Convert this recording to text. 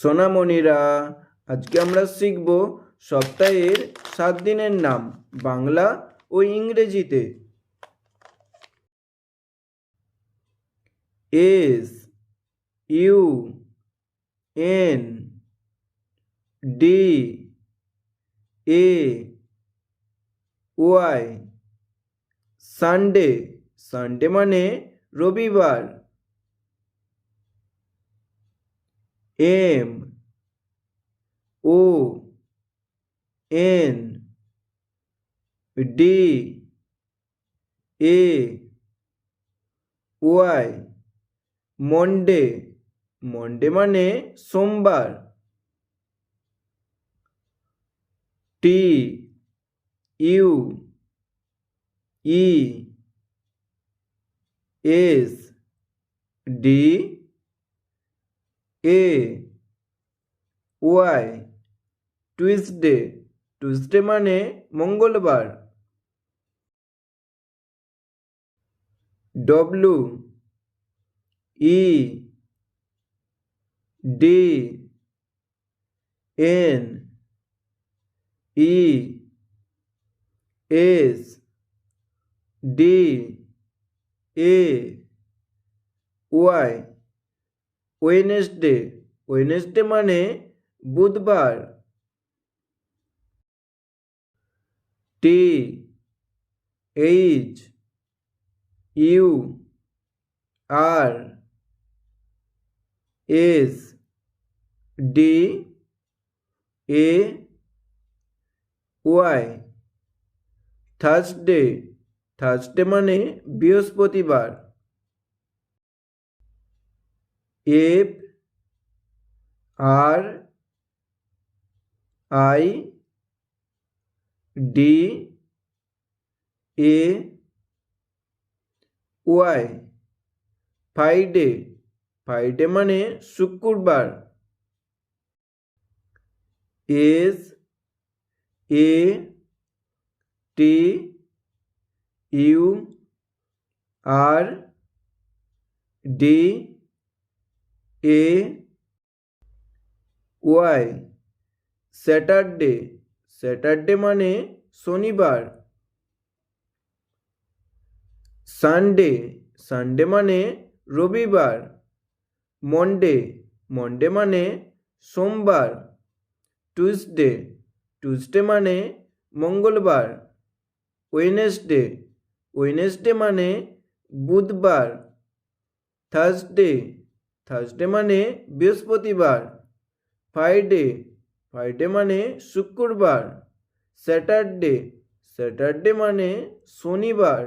সোনামণিরা, আজকে আমরা শিখব সপ্তাহের সাত দিনের নাম, বাংলা ও ইংরেজিতে। S, U, N, D, A, Y, Sunday. Sunday মানে রবিবার। M O N D A Y Monday Monday মানে সোমবার। T U E S D A Y Tuesday Tuesday মানে মঙ্গলবার। W E D N E S D A Y Wednesday Wednesday মানে বুধবার। T H U R S D A Y Thursday Thursday মানে বৃহস্পতিবার। F R I D A Y Friday Friday মানে শুক্রবার S A T U R D A Y Saturday Saturday মানে শনিবার। Sunday Sunday মানে রবিবার। মন্ডে মন্ডে মানে সোমবার। টুইসডে টুইসডে মানে মঙ্গলবার। ওয়েনেসডে ওয়েনেসডে মানে বুধবার। থার্সডে থার্সডে মানে বৃহস্পতিবার ফ্রাইডে ফ্রাইডে মানে শুক্রবার স্যাটারডে স্যাটারডে মানে শনিবার।